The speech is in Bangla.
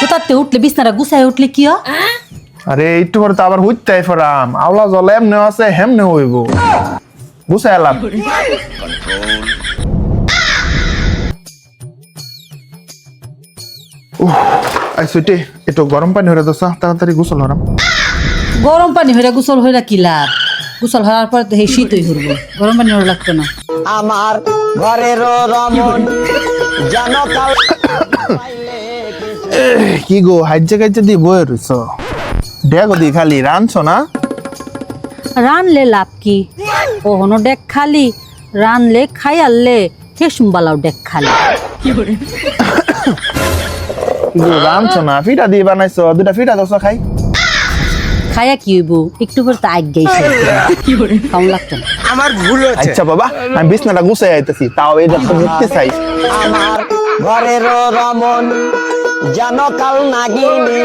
কোথাতে উঠলে বিছনাটা গুছায় উঠলে কি হয়? আরে একটু পরে তো আবার হইতে ফরাম। আওলা জল এমনে আছে হেমনে হইব। এলাম। উহ, আই সুইটি একটু গরম পানি হয়ে দোসা তাড়াতাড়ি গোসল হরাম। গরম পানি হইরা গোসল হইরা কি লাভ? গোসল হওয়ার পর তো শীতই হইব গরম পানি হওয়া লাগতো না। আমার ঘরের রমন যেন কাল কি গো হাইজে কাইজে দি বয়ে রইছ? দেখো দি খালি রানছ না? রানলে লাভ কি? ওহনো ডেক খালি রানলে খাই আনলে হেসুমবালাও ডেক খালি রানছ না? ফিটা দিয়ে বানাইছ দুটা ফিটা দোসা খাই। খায়া কি হইব? একটু পর তো আগ গেছে। কেমন লাগতো না। আমার ভুল হচ্ছে আচ্ছা বাবা আমি বিছনাটা গুছাই আইতেছি। তাও এই দেখো মুক্তি চাই। আমার ঘরের রমন যেন কাল নাগিনী।